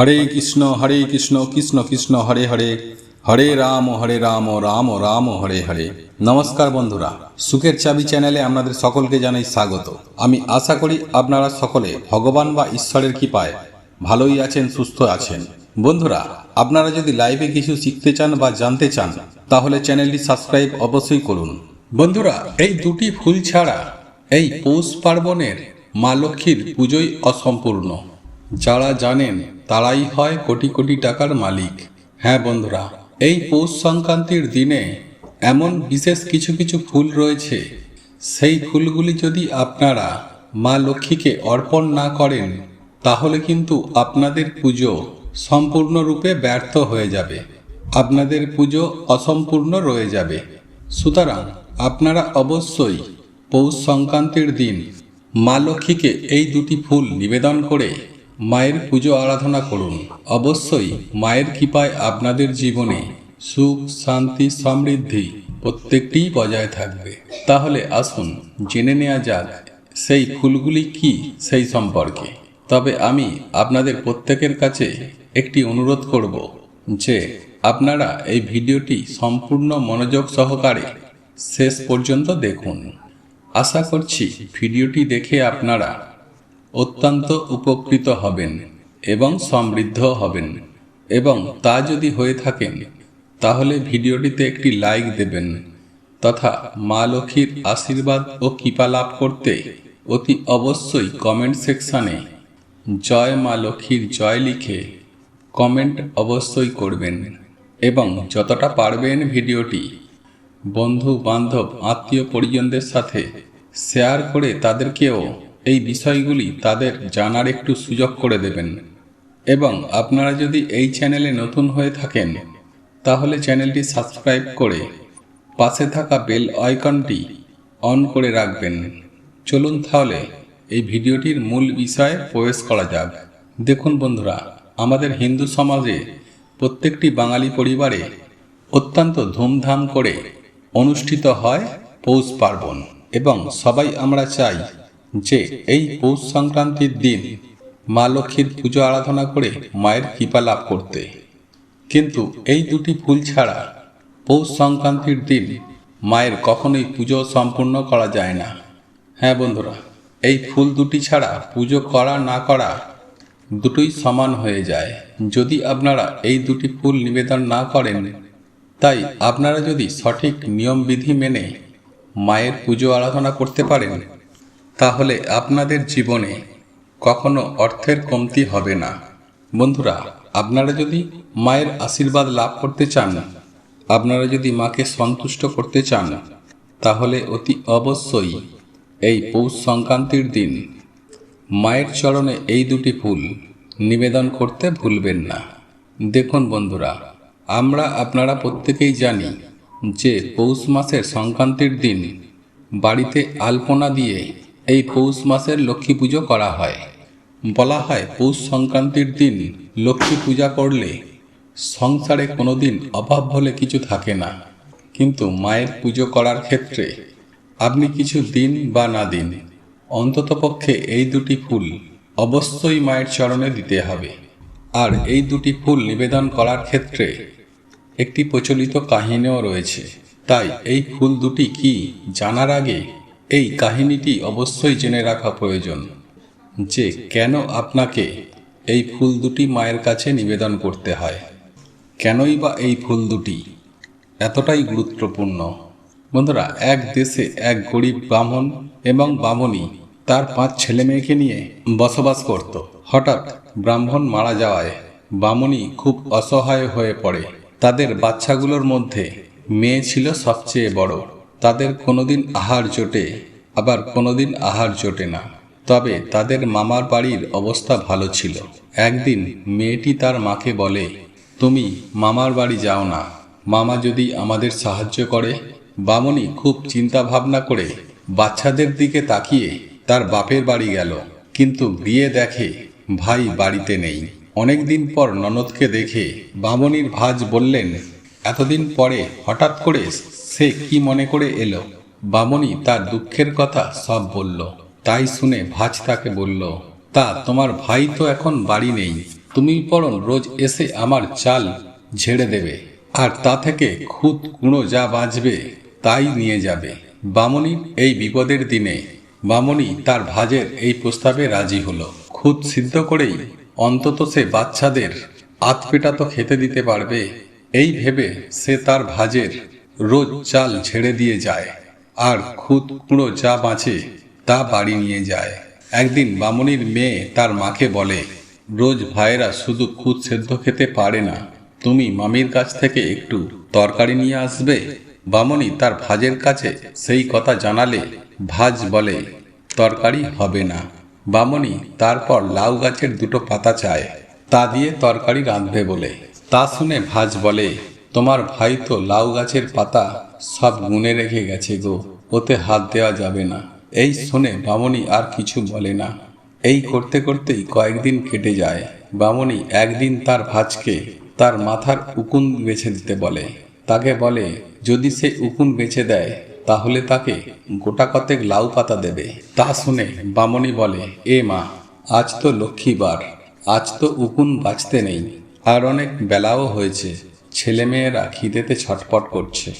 হরে কৃষ্ণ হরে কৃষ্ণ কৃষ্ণ কৃষ্ণ, হরে হরে। হরে রাম হরে রাম রাম রাম, হরে হরে। নমস্কার বন্ধুরা, সুখের চাবি চ্যানেলে আপনাদের সকলকে জানাই স্বাগত। আমি আশা করি আপনারা সকলে ভগবান বা ঈশ্বরের কৃপায় ভালোই আছেন, সুস্থ আছেন। বন্ধুরা, আপনারা যদি লাইভে কিছু শিখতে চান বা জানতে চান, তাহলে চ্যানেলটি সাবস্ক্রাইব অবশ্যই করুন। বন্ধুরা, এই দুটি ফুল ছাড়া এই পৌষ পার্বণের মা লক্ষ্মীর পুজোই অসম্পূর্ণ। যারা জানেন, তারাই হয় কোটি কোটি টাকার মালিক। হ্যাঁ বন্ধুরা, এই পৌষ সংক্রান্তির দিনে এমন বিশেষ কিছু কিছু ফুল রয়েছে। সেই ফুলগুলি যদি আপনারা মা লক্ষ্মীকে অর্পণ না করেন, তাহলে কিন্তু আপনাদের পুজো সম্পূর্ণরূপে ব্যর্থ হয়ে যাবে। আপনাদের পুজো অসম্পূর্ণ রয়ে যাবে। সুতরাং আপনারা অবশ্যই পৌষ সংক্রান্তির দিন মা লক্ষ্মীকে এই দুটি ফুল নিবেদন করে মায়ের পুজো আরাধনা করুন। অবশ্যই মায়ের কৃপায় আপনাদের জীবনে সুখ, শান্তি, সমৃদ্ধি প্রত্যেকটিই বজায় থাকবে। তাহলে আসুন, জেনে নেওয়া যাক, সেই ফুলগুলি কি সেই সম্পর্কে। তবে আমি আপনাদের প্রত্যেকের কাছে একটি অনুরোধ করব যে, আপনারা এই ভিডিওটি সম্পূর্ণ মনোযোগ সহকারে শেষ পর্যন্ত দেখুন। আশা করছি ভিডিওটি দেখে আপনারা অত্যন্ত উপকৃত হবেন এবং সমৃদ্ধ হবেন। এবং তা যদি হয়ে থাকেন তাহলে ভিডিওটিতে একটি লাইক দেবেন তথা মা লক্ষ্মীর আশীর্বাদ ও কৃপা লাভ করতে অতি অবশ্যই কমেন্ট সেকশানে জয় মা লক্ষ্মীর জয় লিখে কমেন্ট অবশ্যই করবেন। এবং যতটা পারবেন ভিডিওটি বন্ধু বান্ধব আত্মীয় পরিজনদের সাথে শেয়ার করে তাদেরকেও এই বিষয়গুলি তাদের জানার একটু সুযোগ করে দেবেন। এবং আপনারা যদি এই চ্যানেলে নতুন হয়ে থাকেন, তাহলে চ্যানেলটি সাবস্ক্রাইব করে পাশে থাকা বেল আইকনটি অন করে রাখবেন। চলুন তাহলে এই ভিডিওটির মূল বিষয়ে প্রবেশ করা যাক। দেখুন বন্ধুরা, আমাদের হিন্দু সমাজে প্রত্যেকটি বাঙালি পরিবারে অত্যন্ত ধুমধাম করে অনুষ্ঠিত হয় পৌষ পার্বণ। এবং সবাই আমরা চাই যে এই পৌষ সংক্রান্তির দিন মা লক্ষ্মীর পুজো আরাধনা করে মায়ের কৃপা লাভ করতে। কিন্তু এই দুটি ফুল ছাড়া পৌষ সংক্রান্তির দিন মায়ের কখনোই পুজো সম্পূর্ণ করা যায় না। হ্যাঁ বন্ধুরা, এই ফুল দুটি ছাড়া পুজো করা না করা দুটোই সমান হয়ে যায়। যদি আপনারা এই দুটি ফুল নিবেদন না করেন, তাই আপনারা যদি সঠিক নিয়মবিধি মেনে মায়ের পুজো আরাধনা করতে পারেন তাহলে আপনাদের জীবনে কখনো অর্থের কমতি হবে না। বন্ধুরা, আপনারা যদি মায়ের আশীর্বাদ লাভ করতে চান, আপনারা যদি মাকে সন্তুষ্ট করতে চান, তাহলে অতি অবশ্যই এই পৌষ সংক্রান্তির দিন মায়ের চরণে এই দুটি ফুল নিবেদন করতে ভুলবেন না। দেখুন বন্ধুরা, আমরা আপনারা প্রত্যেকেই জানি যে পৌষ মাসের সংক্রান্তির দিন বাড়িতে আলপনা দিয়ে এই পৌষ মাসের লক্ষ্মী পুজো করা হয়। বলা হয় পৌষ সংক্রান্তির দিন লক্ষ্মী পূজা করলে সংসারে কোনো দিন অভাব বলে কিছু থাকে না। কিন্তু মায়ের পুজো করার ক্ষেত্রে আপনি কিছু দিন বা না দিন অন্ততপক্ষে এই দুটি ফুল অবশ্যই মায়ের চরণে দিতে হবে। আর এই দুটি ফুল নিবেদন করার ক্ষেত্রে একটি প্রচলিত কাহিনীও রয়েছে। তাই এই ফুল দুটি কি জানার আগে এই কাহিনীটি অবশ্যই জেনে রাখা প্রয়োজন যে কেন আপনাকে এই ফুল দুটি মায়ের কাছে নিবেদন করতে হয়। কেনই বা এই ফুল দুটি? এতটাই গুরুত্বপূর্ণ। বন্ধুরা, এক দেশে এক গরিব ব্রাহ্মণ এবং বামনী তার পাঁচ ছেলে মেয়েকে নিয়ে বসবাস করত। হঠাৎ ব্রাহ্মণ মারা যাওয়ায় বামনী খুব অসহায় হয়ে পড়ে। তাদের বাচ্চাগুলোর মধ্যে মেয়ে ছিল সবচেয়ে বড়। তাদের কোনোদিন আহার জোটে, আবার কোনোদিন আহার জোটে না। তবে তাদের মামার বাড়ির অবস্থা ভালো ছিল। একদিন মেয়েটি তার মাকে বলে, তুমি মামার বাড়ি যাও না। মামা যদি আমাদের সাহায্য করে। বামনি খুব চিন্তা ভাবনা করে বাচ্চাদের দিকে তাকিয়ে তার বাপের বাড়ি গেল। কিন্তু গিয়ে দেখে, ভাই বাড়িতে নেই। অনেকদিন পর ননদকে দেখে বামনির ভাজ বললেন, এতদিন পরে হঠাৎ করে সে কি মনে করে এলো? বামনি তার দুঃখের কথা সব বলল। তাই শুনে ভাজ তাকে বলল, তা তোমার ভাই তো এখন বাড়ি নেই। তুমি বরং রোজ এসে আমার চাল ঝেড়ে দেবে। আর তা থেকে খুদ কুঁড়ো যা বাঁচবে, তাই নিয়ে যাবে। বামনির এই বিপদের দিনে, বামনি তার ভাজের এই প্রস্তাবে রাজি হলো। খুদ সিদ্ধ করেই অন্তত সে বাচ্চাদের আতপেটা তো খেতে দিতে পারবে। এই ভেবে সে তার ভাজের রোজ চাল ছেড়ে দিয়ে যায়, আর খুদ কুঁড়ো যা বাঁচে তা বাড়ি নিয়ে যায়। একদিন বামনির মেয়ে তার মাকে বলে, রোজ ভাইয়েরা শুধু খুদ সেদ্ধ খেতে পারে না, তুমি মামির কাছ থেকে একটু তরকারি নিয়ে আসবে? বামনি তার ভাজের কাছে সেই কথা জানালে ভাজ বলে, তরকারি হবে না। বামনি তারপর লাউ গাছের দুটো পাতা চায়, তা দিয়ে তরকারি রাঁধবে বলে। তা শুনে ভাজ বলে তোমার ভাই তো লাউ গাছের পাতা সব গুনে রেখে গেছে গো, ওতে হাত দেওয়া যাবে না। এই শুনে বামনি আর কিছু বলে না। এই করতে করতেই কয়েকদিন কেটে যায়। বামনি একদিন তার ভাজকে তার মাথার উকুন বেছে দিতে বলে। তাকে বলে, যদি সে উকুন বেছে দেয়, তাহলে তাকে গোটা কতেক লাউ পাতা দেবে? তা শুনে বামনি বলে, এ মা, আজ তো লক্ষ্মীবার, আজ তো উকুন বাঁচতে নেই, আর অনেক বেলাও হয়েছে। ছেলেমেয়েরা খিদেতে ছটপট করছে।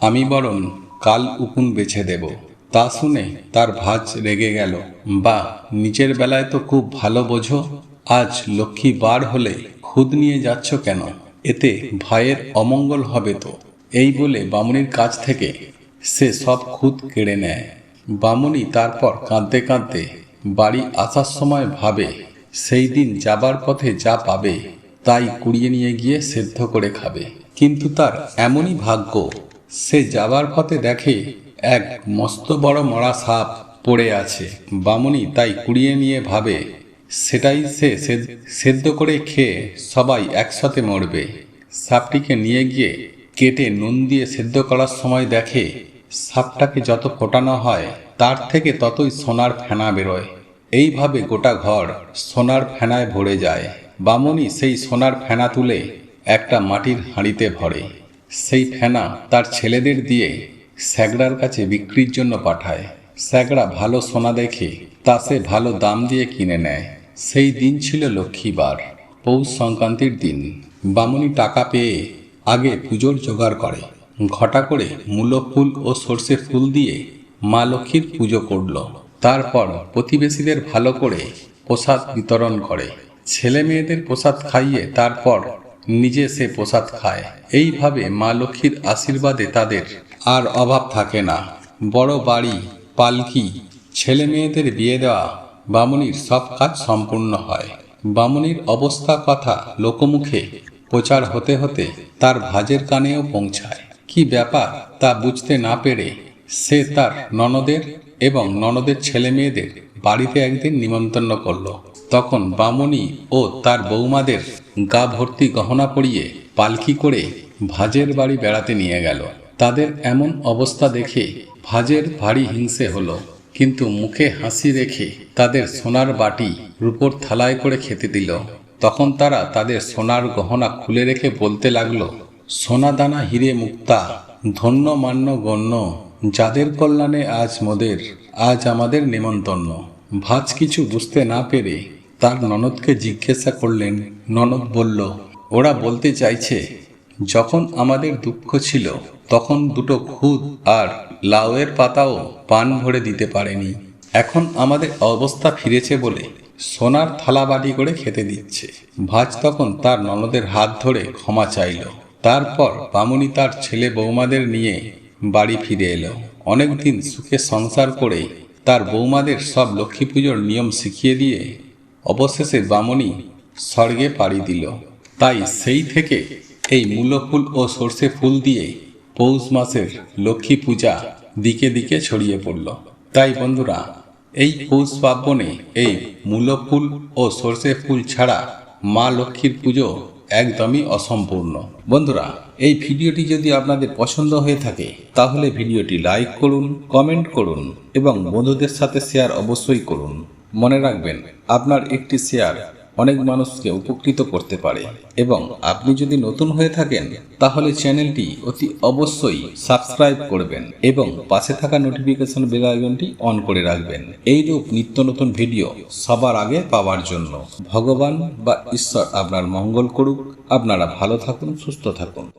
আমি বরং কাল উকুন বেছে দেব। তা শুনে তার ভাজ রেগে গেল। বা নিচের বেলায় তো খুব ভালো বোঝো। আজ লক্ষ্মী বার হলে খুদ নিয়ে যাচ্ছ কেন? এতে ভাইয়ের অমঙ্গল হবে তো। এই বলে বামুনির কাছ থেকে সে সব খুদ কেড়ে নেয়। বামুনি তারপর কাঁদতে কাঁদতে বাড়ি আসার সময় ভাবে, সেই দিন যাবার পথে যা পাবে তাই কুড়িয়ে নিয়ে গিয়ে সেদ্ধ করে খাবে। কিন্তু তার এমনই ভাগ্য, সে যাবার পথে দেখে এক মস্ত বড় মরা সাপ পড়ে আছে। বামুনি তাই কুড়িয়ে নিয়ে ভাবে, সেটাই সে সেদ্ধ করে খেয়ে সবাই একসাথে মরবে। সাপটিকে নিয়ে গিয়ে কেটে নুন দিয়ে সেদ্ধ করার সময় দেখে সাপটাকে যত ফোটানো হয়, তার থেকে ততই সোনার ফেনা বেরোয়। এইভাবে গোটা ঘর সোনার ফেনায় ভরে যায়। বামনি সেই সোনার ফেনা তুলে একটা মাটির হাঁড়িতে ভরে। সেই ফেনা তার ছেলেদের দিয়ে স্যাগড়ার কাছে বিক্রির জন্য পাঠায়। স্যাগড়া ভালো সোনা দেখে তা সে ভালো দাম দিয়ে কিনে নেয়। সেই দিন ছিল লক্ষ্মীবার, পৌষ সংক্রান্তির দিন। বামুনি টাকা পেয়ে আগে পুজোর জোগাড় করে। ঘটা করে মূলো ফুল ও সর্ষে ফুল দিয়ে মা লক্ষ্মীর পুজো করল। তারপর প্রতিবেশীদের ভালো করে প্রসাদ বিতরণ করে। ছেলে মেয়েদের প্রসাদ খাইয়ে তারপর নিজে সে প্রসাদ খায়। এইভাবে মা লক্ষ্মীর আশীর্বাদে তাদের আর অভাব থাকে না। বড় বাড়ি, পালকি ছেলে মেয়েদের বিয়ে দেওয়া বামুনির সব কাজ সম্পূর্ণ হয়। বামুনির অবস্থা কথা লোকমুখে প্রচার হতে হতে তার ভাজের কানেও পৌঁছায়। কি ব্যাপার তা বুঝতে না পেরে সে তার ননদের এবং ননদের ছেলে মেয়েদের বাড়িতে একদিন নিমন্ত্রণ করল। তখন বামুনি ও তার বৌমাদের গা ভর্তি গহনা পরিয়ে পালকি করে ভাজের বাড়ি বেড়াতে নিয়ে গেল। তাদের এমন অবস্থা দেখে ভাজের ভারী হিংসে হলো, কিন্তু মুখে হাসি রেখে তাদের সোনার বাটি রূপোর থালায় করে খেতে দিল। তখন তারা তাদের সোনার গহনা খুলে রেখে বলতে লাগল সোনা দানা হিরে মুক্তা, ধন্য মান্য গণ্য যাদের কল্যাণে আজ মোদের, আজ আমাদের নেমন্তন্ন ভাজ কিছু বুঝতে না পেরে তার ননদকে জিজ্ঞাসা করলেন, ননদ বলল, ওরা বলতে চাইছে, যখন আমাদের দুঃখ ছিল, তখন দুটো খুদ আর লাউয়ের পাতাও পান ভরে দিতে পারেনি। এখন আমাদের অবস্থা ফিরেছে বলে সোনার থালা বাটি করে খেতে দিচ্ছে। ভাজ তখন তার ননদের হাত ধরে ক্ষমা চাইল। তারপর বামুনি তার ছেলে বৌমাদের নিয়ে বাড়ি ফিরে এলো। অনেকদিন সুখে সংসার করে তার বৌমাদের সব লক্ষ্মী পুজোর নিয়ম শিখিয়ে দিয়ে অবশেষে বামনি স্বর্গে পাড়ি দিল। তাই সেই থেকে এই মূলো ফুল ও সর্ষে ফুল দিয়ে পৌষ মাসের লক্ষ্মী পূজা দিকে দিকে ছড়িয়ে পড়ল। তাই বন্ধুরা, এই পৌষ পার্বণে এই মূলো ফুল ও সর্ষে ফুল ছাড়া মা লক্ষ্মীর পুজো একদমই অসম্পূর্ণ। বন্ধুরা এই ভিডিওটি যদি আপনাদের পছন্দ হয়ে থাকে, তাহলে ভিডিওটি লাইক করুন, কমেন্ট করুন এবং বন্ধুদের সাথে শেয়ার অবশ্যই করুন। মনে রাখবেন, আপনার একটি শেয়ার অনেক মানুষকে উপকৃত করতে পারে এবং আপনি যদি নতুন হয়ে থাকেন, তাহলে চ্যানেলটি অতি অবশ্যই সাবস্ক্রাইব করবেন এবং পাশে থাকা নোটিফিকেশন বেল আইকনটি অন করে রাখবেন। এইরূপ নিত্য নতুন ভিডিও সবার আগে পাওয়ার জন্য ভগবান বা ঈশ্বর আপনার মঙ্গল করুক। আপনারা ভালো থাকুন, সুস্থ থাকুন।